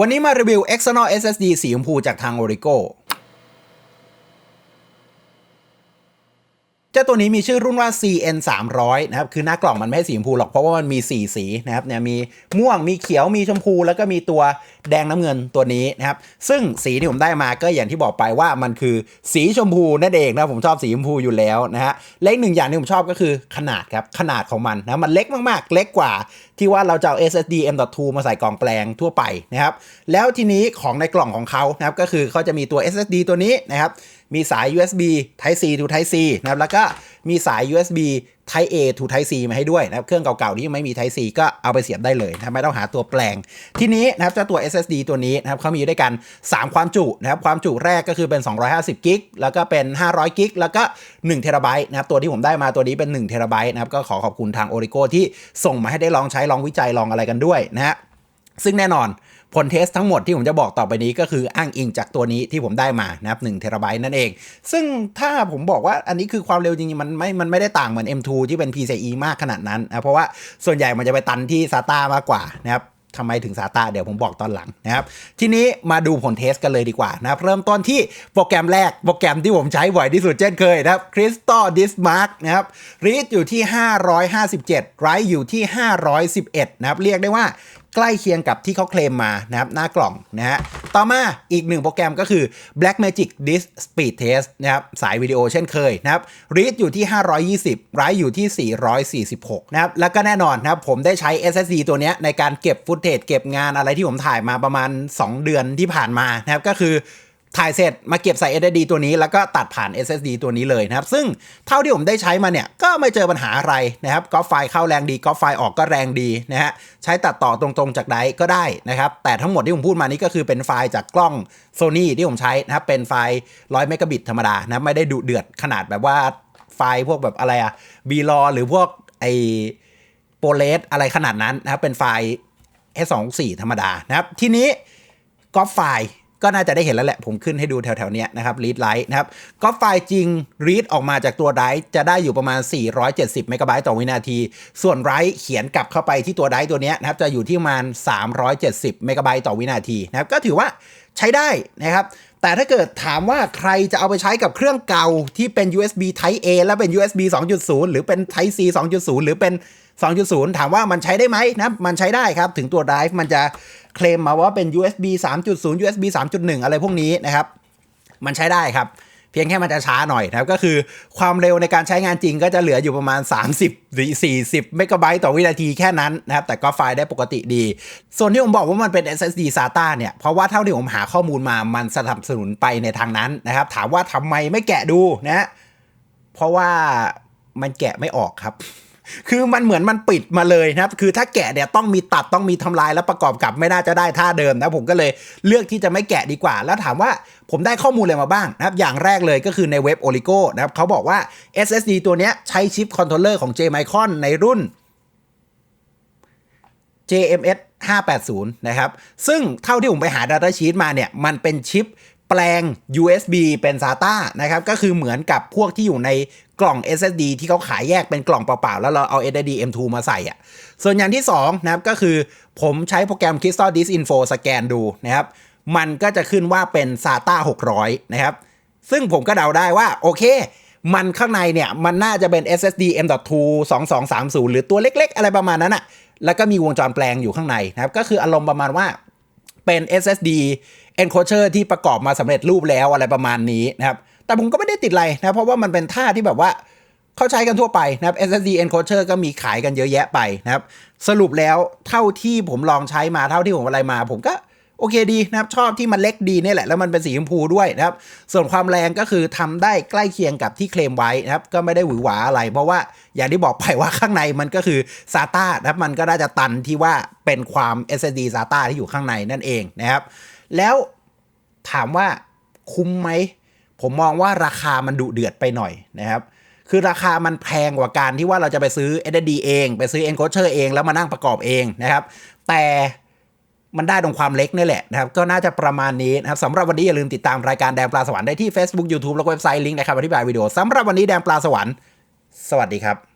วันนี้มารีวิว external SSD สีชมพูจากทาง Origo เจ้าตัวนี้มีชื่อรุ่นว่า CN 300นะครับ คือหน้ากล่องมันไม่ให้สีชมพูหรอก เพราะว่ามันมี 4 สีนะครับ เนี่ย มีม่วง มีเขียว มีชมพู แล้วก็มีตัวแดงน้ำเงินตัวนี้นะครับ ซึ่งสีที่ผมได้มาก็อย่างที่บอกไปว่ามันคือสีชมพูนั่นเองนะ ผมชอบสีชมพูอยู่แล้วนะฮะเล็กหนึ่งอย่างที่ผมชอบก็คือขนาดครับ ขนาดของมันนะ มันเล็กมากๆ เล็กกว่า ที่ว่าเราจะเอา SSD M.2 มาใส่กล่องแปลงทั่วไปนะครับแล้วทีนี้ของในกล่องของเขานะครับก็คือเขาจะมีตัว SSD ตัวนี้นะครับมีสาย USB Type C to Type C นะครับแล้วก็ มีสาย USB Type A to Type C มาให้ด้วยนะครับ เครื่องเก่าๆที่ไม่มี Type C ก็เอาไปเสียบได้เลยนะไม่ต้องหาตัวแปลง ทีนี้นะครับเจ้าตัว SSD ตัวนี้นะครับเขามีด้วยกัน 3 ความจุนะครับ ความจุแรกก็คือเป็น 250กิกแล้วก็เป็น 500กิกแล้วก็1เทราไบต์นะครับ ตัวที่ผมได้มาตัวนี้เป็น1เทราไบต์นะครับ ก็ขอขอบคุณทาง Origo ที่ส่งมาให้ได้ลองใช้ลองวิจัยลองอะไรกันด้วยนะฮะ ซึ่งแน่นอนผลเทสทั้งหมดที่ผมจะบอกต่อไปนี้ก็คืออ้างอิงจากตัวนี้ที่ผมได้มานะครับ1เทราไบต์นั่นเอง ซึ่งถ้าผมบอกว่าอันนี้คือความเร็วจริงๆ มันไม่ มันไม่ได้ต่างเหมือน M2 ที่เป็น PCIe มากขนาดนั้นนะเพราะว่าส่วนใหญ่มันจะไปตันที่ SATA มากกว่านะครับทำไมถึง SATA เดี๋ยวผมบอกตอนหลังนะครับ ทีนี้มาดูผลเทสกันเลยดีกว่านะครับ เริ่มต้นที่โปรแกรมแรกโปรแกรมที่ผมใช้บ่อยที่สุดเช่นเคยนะครับ Crystal Disk Mark นะครับ read อยู่ที่ 557 write อยู่ที่ 511 นะครับ เรียกได้ว่า ใกล้เคียงกับที่เขาเคลมมานะครับหน้ากล่องนะฮะต่อมาอีกหนึ่งโปรแกรมก็คือ Blackmagic Disk Speed Test นะครับสายวิดีโอเช่นเคยนะครับ read อยู่ที่ 520 write อยู่ที่ 446 นะครับแล้วก็แน่นอนนะครับผมได้ใช้ SSD ตัวนี้ในการเก็บฟุตเทจเก็บงานอะไรที่ผมถ่ายมาประมาณ 2 เดือนที่ผ่านมานะครับก็คือ ถ่ายเสร็จมาเก็บใส่ SSD ตัวนี้แล้วก็ตัดผ่าน SSD ตัวนี้เลยนะครับ ซึ่งเท่าที่ผมได้ใช้มาเนี่ย ก็ไม่เจอปัญหาอะไรนะครับก็ไฟล์เข้าแรงดีก็ไฟล์ออกก็แรงดีนะฮะใช้ตัดต่อตรงๆจากไดก็ได้นะครับ แต่ทั้งหมดที่ผมพูดมานี้ก็คือเป็นไฟล์จากกล้อง Sony ที่ผมใช้นะครับเป็นไฟล์100เมกะบิตธรรมดานะไม่ได้ดุเดือดขนาดแบบว่าไฟล์พวกแบบอะไรอะบีลอหรือพวกไอโปรเลสอะไรขนาดนั้นนะครับเป็นไฟล์ S24 ธรรมดานะครับทีนี้ก็ไฟล์ ก็น่าจะได้เห็นแล้วแหละ ผมขึ้นให้ดูแถวๆนี้นะครับ read write นะครับก็ไฟล์จริง read ออกมาจากตัว write จะได้อยู่ประมาณ 470เมกะไบต์ต่อวินาที ส่วน write เขียนกลับเข้าไปที่ตัว write ตัวนี้นะครับจะอยู่ที่ประมาณ 370เมกะไบต์ต่อวินาทีนะครับก็ถือว่าใช้ได้นะครับ แต่ถ้าเกิดถามว่าใครจะเอาไปใช้กับเครื่องเก่าที่เป็น USB Type A แล้วเป็น USB 2.0 หรือเป็น Type C 2.0 หรือเป็น 2.0 ถามว่ามันใช้ได้ไหมนะมันใช้ได้ครับ ถึงตัวไดรฟ์มันจะเคลมมาว่าเป็น USB 3.0 USB 3.1 อะไรพวกนี้นะครับ มันใช้ได้ครับ เพียงแค่มันจะช้าหน่อยนะครับ ก็คือความเร็วในการใช้งานจริงก็จะเหลืออยู่ประมาณ 30หรือ40 เมกะไบต์ต่อวินาทีแค่นั้นนะครับ แต่ก็ไฟล์ได้ปกติดี ส่วนที่ผมบอกว่ามันเป็น SSD SATA เนี่ย เพราะว่าเท่าที่ผมหาข้อมูลมามันสนับสนุนไปในทางนั้นนะครับ ถามว่าทำไมไม่แกะดูนะ เพราะว่ามันแกะไม่ออกครับ คือมันเหมือนมันปิดมาเลยนะครับ คือถ้าแกะเนี่ยต้องมีตัดต้องมีทำลายแล้วประกอบกับไม่น่าจะได้ท่าเดิมนะผมก็เลยเลือกที่จะไม่แกะดีกว่า แล้วถามว่าผมได้ข้อมูลอะไรมาบ้างนะครับ อย่างแรกเลยก็คือในเว็บ Oligo นะครับเขาบอกว่า SSD ตัวนี้ใช้ชิปคอนโทรลเลอร์ของ J-Micron ในรุ่น JMS 580 นะครับ ซึ่งเท่าที่ผมไปหา Data Sheet มาเนี่ย มันเป็นชิป แปลง USB เป็น SATA นะครับ ก็คือเหมือนกับพวกที่อยู่ในกล่อง SSD ที่เขาขายแยกเป็นกล่องเปล่าๆ แล้วเราเอา SSD M2 มาใส่อะ ส่วนอย่างที่ 2 นะครับ ก็คือผมใช้โปรแกรม Crystal Disk Info สแกนดูนะครับ มันก็จะขึ้นว่าเป็น SATA 600 นะครับ ซึ่งผมก็เดาได้ว่า โอเค มันข้างในเนี่ย มันน่าจะเป็น SSD M.2 2230 หรือตัวเล็ก ๆ อะไรประมาณนั้นอะแล้วก็มีวงจรแปลงอยู่ข้างในนะครับ ก็คืออารมณ์ประมาณว่า เป็น SSD encoder ที่ประกอบมาสำเร็จรูปแล้วอะไรประมาณนี้นะครับ แต่ผมก็ไม่ได้ติดอะไรนะ เพราะว่ามันเป็นท่าที่แบบว่าเขาใช้กันทั่วไปนะครับ SSD encoder ก็มีขายกันเยอะแยะไปนะครับ สรุปแล้วเท่าที่ผมลองใช้มาเท่าที่ผมอะไรมา ผมก็ โอเคดีนะครับชอบที่มันเล็กดีนี่แหละแล้วมันเป็นสีชมพูด้วยนะครับ ส่วนความแรงก็คือทำได้ใกล้เคียงกับที่เคลมไว้นะครับก็ไม่ได้หวือหวาอะไร เพราะว่าอย่างที่บอกไปว่าข้างในมันก็คือ SATA นะครับมันก็น่าจะตันที่ว่าเป็นความ SSD SATA ที่อยู่ข้างในนั่นเองนะครับ แล้วถามว่าคุ้มไหม ผมมองว่าราคามันดุเดือดไปหน่อยนะครับคือราคามันแพงกว่าการที่ว่าเราจะไปซื้อ SSD เอง ไปซื้อ encoder เองแล้วมานั่งประกอบเองนะครับ แต่ มันได้ตรงความเล็กนี่แหละนะครับ ก็น่าจะประมาณนี้นะครับสำหรับวันนี้อย่าลืมติดตามรายการแดนปลาสวรรค์ได้ที่ Facebook YouTube แล้วก็เว็บไซต์ลิงก์ในคำอธิบายวิดีโอสำหรับวันนี้แดนปลาสวรรค์ สวัสดีครับ